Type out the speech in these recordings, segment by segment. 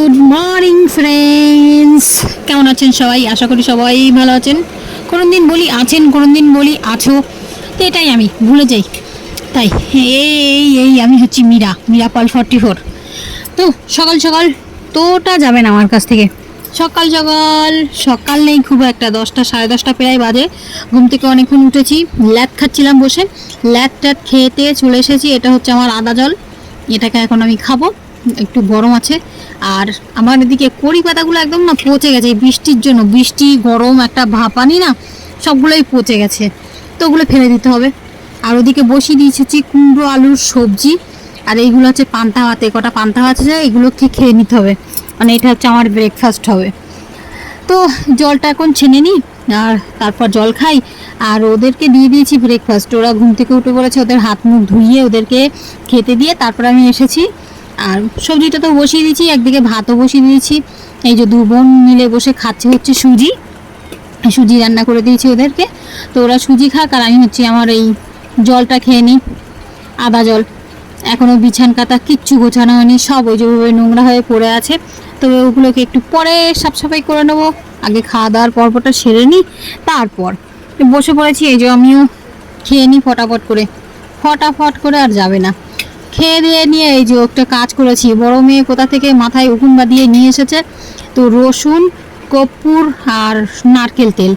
Good morning, friends. কেমন আছেন সবাই? আশা করি সবাই ভালো আছেন। কোনো দিন বলি আছেন কোনো দিন বলি আছো। তো এটাই আমি, ভুলে যাই। তাই, এই এই, আমি হচ্ছি মীরা মীরা পাল ফর্টি ফোর তো সকাল সকাল, তোটা যাবেন আমার কাছ থেকে। সকাল সকাল সকাল নেই খুব একটা, দশটা, সাড়ে দশটা প্রায় বাজে। ঘুম থেকে অনেকক্ষণ উঠেছি ল্যাট খাচ্ছিলাম বসে। ল্যাট ট্যাট খেতে চলে এসেছি, এটা হচ্ছে আমার আদা জল। এটাকে এখন আমি খাব। একটু গরম আছে। আর আমার এদিকে কড়ি পাতাগুলো একদম না পচে গেছে। এই বৃষ্টির জন্য, বৃষ্টি, গরম, একটা ভাপানি না, সবগুলোই পচে গেছে। তো ওগুলো ফেলে দিতে হবে। আর ওদিকে বসিয়ে দিয়েছি কুমড়ো, আলুর সবজি। আর এইগুলো হচ্ছে পান্তা ভাত, কটা পান্তা ভাত আছে এগুলো খেয়ে নিতে হবে। মানে এটা হচ্ছে আমার ব্রেকফাস্ট হবে। তো জলটা এখন ছেনে নিই, আর তারপর জল খাই। আর ওদেরকে দিয়ে দিয়েছি ব্রেকফাস্ট ওরা ঘুম থেকে উঠে পড়েছে, ওদের হাত মুখ ধুইয়ে ওদেরকে খেতে দিয়ে তারপর আমি এসেছি। আর সবজিটা তো বসিয়ে দিয়েছি, একদিকে ভাতও বসিয়ে দিয়েছি। এই যে দু বোন মিলে বসে খাচ্ছে হচ্ছে সুজি। সুজি রান্না করে দিয়েছি ওদেরকে। তো ওরা সুজি খাক আর আমি হচ্ছে আমার এই জলটা খেয়ে নিই, আদা জল। এখনও বিছান কাতা কিচ্ছু গোছানো হয়নি, সব ওই যেভাবে নোংরা হয়ে পড়ে আছে। তবে ওগুলোকে একটু পরে সাফসাফাই করে নেব। আগে খাওয়া দাওয়ার পর্বটা সেরে নিই, তারপর বসে পড়েছি। এই যে আমিও খেয়ে নিই ফটাফট করে। ফটাফট করে আর যাবে না। খেয়ে দিয়ে নিয়ে এই যে একটা কাজ করেছি। বড় মেয়ে কোথা থেকে মাথায় উকুন বাঁধিয়ে নিয়ে এসেছে? তো রসুন কর্পূর আর নারকেল তেল।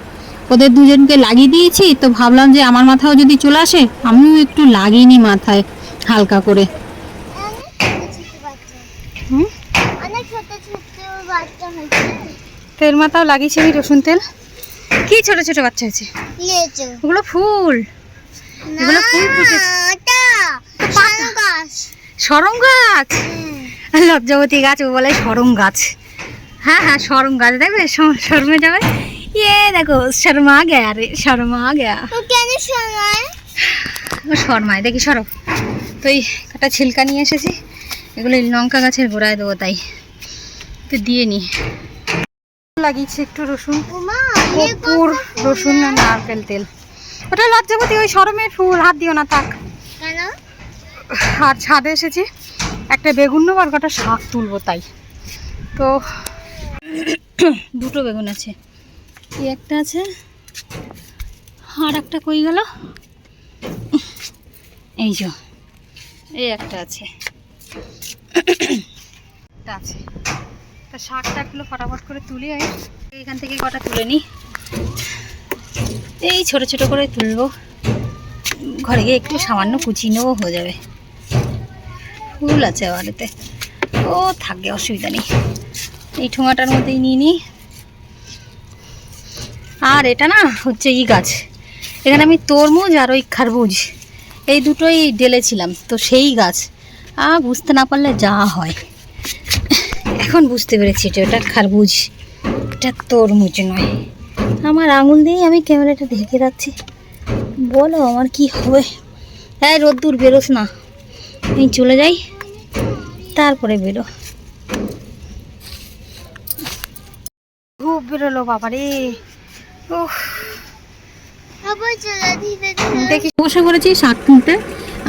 ওদের দুজনকে লাগিয়ে দিয়েছি তো ভাবলাম যে আমার মাথাও যদি চলে আসে আমিও একটু লাগিয়ে নিই মাথায় হালকা করে। হুম? ছোট ছোট বাচ্চা হয়েছে তেল মাথাও লাগিয়েছি আমি রসুন তেল। কি ছোট ছোট বাচ্চা লেচু। ওগুলো ফুল। এগুলো ফুল ফুটেছে। সরম গাছ? লজ্জাবতী গাছ ও বলে সরম গাছ। হ্যাঁ হ্যাঁ সরম গাছ দেখবে? স- শরমে যাবে? ইয়ে দেখো শর্মা গেয়া রে শর্মা গেয়া। শর্মায়? দেখি সরব তো এই একটা ছিলকা নিয়ে এসেছি। এগুলো লঙ্কা গাছের গোড়ায় দেবো তাই। তো দিয়ে নি। লাগিয়েছি একটু রসুন। উমা কর্পূর রসুন আর নারকেল তেল। ওটা লজ্জাবতী ওই সরমের ফুল হাত দিও না থাক। কেন? আর ছাদে এসেছি। একটা বেগুন নেব আর কটা শাক তুলবো তাই। তো দুটো বেগুন আছে। এই একটা আছে। আর একটা কই গেল? এই যে, এই একটা আছে। আছে। তা শাক টাকগুলো ফটাফট করে তুলে আই এখান থেকে কটা তুলে নিই এই ছোট ছোট করে তুলবো। ঘরে গিয়ে একটু সামান্য কুচিয়ে নেব, হয়ে যাবে। ফুল আছে বাড়িতে। ও, থাকে, অসুবিধা নেই। এই ঠোঙাটার মধ্যেই নিয়ে নিই আর এটা না হচ্ছে ই গাছ। এখানে আমি তরমুজ আর ওই খারবুজ। এই দুটোই ডেলেছিলাম, তো সেই গাছ। আ বুঝতে না পারলে যা হয়। এখন বুঝতে পেরেছি যে ওটা খারবুজ, এটা তরমুজ নয়। আমার আঙুল দিয়ে আমি ক্যামেরাটা ঢেকে রাখছি। বলো আমার কি হবে? হ্যাঁ রোদ্দুর বেরোস না। আমি চলে যাই। তারপরে বেরো। খুব বেরোলো বাবারে। উফ। আবার চলে ধীরে ধীরে দেখি বসে পড়েছি শাক তুলতে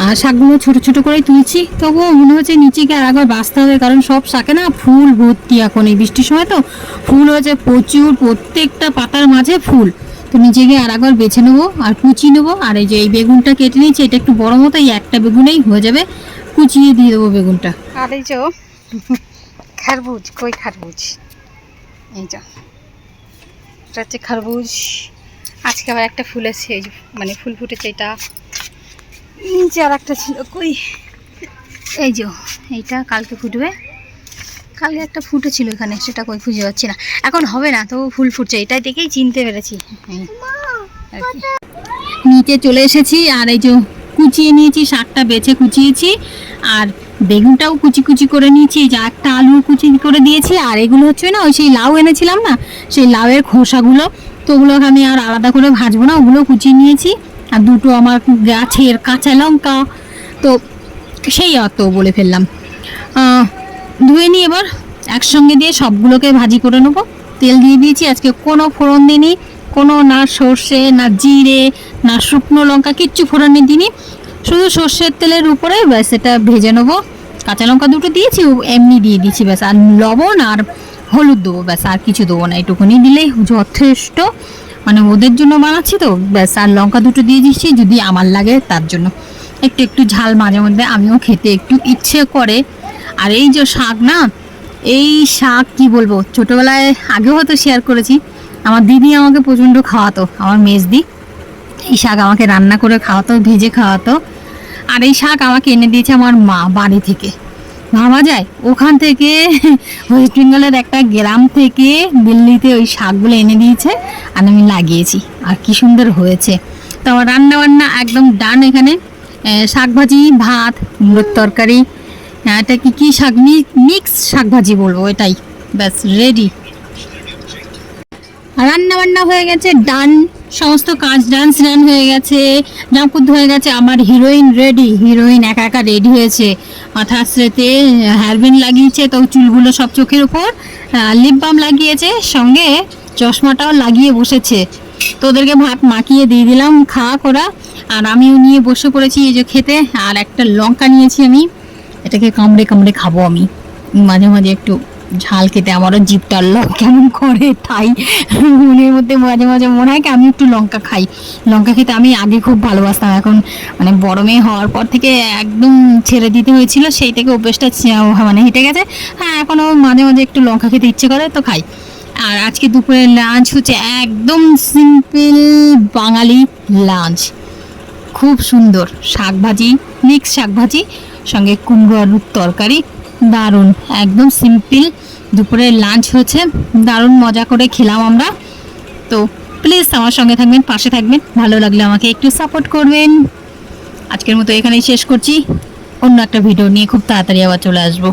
আর শাকগুলো ছোট ছোট করেই তুলছি। তবুও মনে হচ্ছে নিচে গিয়ে আর একবার বাঁচতে হবে কারণ সব শাকে না ফুল ভর্তি এখন। এই বৃষ্টির সময় তো ফুল হয়েছে প্রচুর প্রত্যেকটা পাতার মাঝে ফুল। তো নিচে গিয়ে আর একবার বেছে নেব আর কুচি নেব। আর এই যে এই বেগুনটা কেটে নিয়েছি এটা একটু বড় মতো এই একটা বেগুনেই হয়ে যাবে। কুচিয়ে দিয়ে দেবো বেগুনটা। আর এই যে খারবুজ, কই খারবুজ? এই যে, এটা হচ্ছে খারবুজ। আজকে আবার একটা ফুল আছে এই মানে ফুল ফুটেছে এটা। নিচে আর একটা ছিল, কই? এই যে এইটা কালকে ফুটবে। কালকে একটা ফুটেছিল এখানে, সেটা কই খুঁজে পাচ্ছি না। এখন হবে না তো ফুল ফুটছে, এটাই দেখেই চিনতে পেরেছি। নিচে চলে এসেছি, আর এই যে কুচিয়ে নিয়েছি, শাকটা বেছে কুচিয়েছি, আর বেগুনটাও কুচি কুচি করে নিয়েছি যে একটা আলু কুচি করে দিয়েছি, আর এগুলো হচ্ছে না, ওই সেই লাউ এনেছিলাম না, সেই লাউয়ের খোসাগুলো, তো ওগুলো আমি আর আলাদা করে ভাজবো না, ওগুলো কুচিয়ে নিয়েছি, আর দুটো আমার গাছের কাঁচা লঙ্কা, তো সেই অত বলে ফেললাম। ধুয়ে নিই এবার একসঙ্গে দিয়ে সবগুলোকে ভাজি করে নেব। তেল দিয়ে দিয়েছি, আজকে কোনো ফোড়ন দিইনি, কোনো না সর্ষে, না জিরে, না শুকনো লঙ্কা, কিচ্ছু ফোড়নে দিইনি। শুধু সর্ষের তেলের উপরে, ব্যাস এটা ভেজে নেব। কাঁচা লঙ্কা দুটো দিয়েছি এমনি দিয়ে দিয়েছি, ব্যাস। আর লবণ আর হলুদ দেবো, ব্যাস, আর কিছু দেবো না। এটুকুনি দিলেই যথেষ্ট। মানে ওদের জন্য বানাচ্ছি তো, ব্যাস, আর লঙ্কা দুটো দিয়ে দিচ্ছি, যদি আমার লাগে তার জন্য। একটু একটু ঝাল মাঝে মধ্যে, আমিও খেতে একটু ইচ্ছে করে। আর এই যে শাক না, এই শাক কি বলব, ছোটোবেলায় আগেও হয়তো শেয়ার করেছি। আমার দিদি আমাকে প্রচণ্ড খাওয়াতো, আমার মেজদি। এই শাক আমাকে রান্না করে খাওয়াতো, ভেজে খাওয়াতো। আর এই শাক আমাকে এনে দিয়েছে আমার মা বাড়ি থেকে। ভাবা যায় ওখান থেকে ওয়েস্ট বেঙ্গলের একটা গ্রাম থেকে দিল্লিতে ওই শাকগুলো এনে দিয়েছে আর আমি লাগিয়েছি। আর কি সুন্দর হয়েছে। তো আমার রান্না বান্না একদম ডান এখানে। আহ, শাক ভাজি ভাত মুড়োর তরকারি। আহ, এটা কি কি শাক? মিক্স শাক ভাজি বলব এটাই। ব্যাস রেডি রান্না বান্না হয়ে গেছে ডান সমস্ত কাজ ডান্স রান হয়ে গেছে। জামকুদ হয়ে গেছে, আমার হিরোইন রেডি হিরোইন একা একা রেডি হয়েছে। মাথা আশ্রেতে হেয়ারব্যান্ড লাগিয়েছে, তো চুলগুলো সব চোখের উপর লিপ বাম লাগিয়েছে, সঙ্গে চশমাটাও লাগিয়ে বসেছে। তোদেরকে ভাত মাখিয়ে দিয়ে দিলাম খাওয়া করা। আর আমিও নিয়ে বসে পড়েছি এই যে খেতে, আর একটা লঙ্কা নিয়েছি আমি। এটাকে কামড়ে কামড়ে খাব আমি। মাঝে মাঝে একটু ঝাল খেতে আমারও জিভটা ল, কেমন করে তাই মনের মধ্যে মাঝে মাঝে মনে হয় কি আমি একটু লঙ্কা খাই। লঙ্কা খেতে আমি আগে খুব ভালোবাসতাম, এখন মানে বড় মেয়ে হওয়ার পর থেকে একদম ছেড়ে দিতে হয়েছিল, সেই থেকে অভ্যেসটা মানে হেঁটে গেছে। হ্যাঁ এখনও মাঝে মাঝে একটু লঙ্কা খেতে ইচ্ছে করে তো খাই। আর আজকে দুপুরে লাঞ্চ হচ্ছে একদম সিম্পল বাঙালি লাঞ্চ খুব সুন্দর শাক ভাজি মিক্স শাক ভাজি সঙ্গে কুমড়ো আলুর তরকারি দারুণ, একদম সিম্পল দুপুরে লাঞ্চ হচ্ছে দারুণ মজা করে খেলাম আমরা। তো প্লিজ আমার সঙ্গে থাকবেন, পাশে থাকবেন, ভালো লাগলে আমাকে একটু সাপোর্ট করবেন। আজকের মতো এখানেই শেষ করছি। অন্য একটা ভিডিও নিয়ে খুব তাড়াতাড়ি আবার চলে আসব।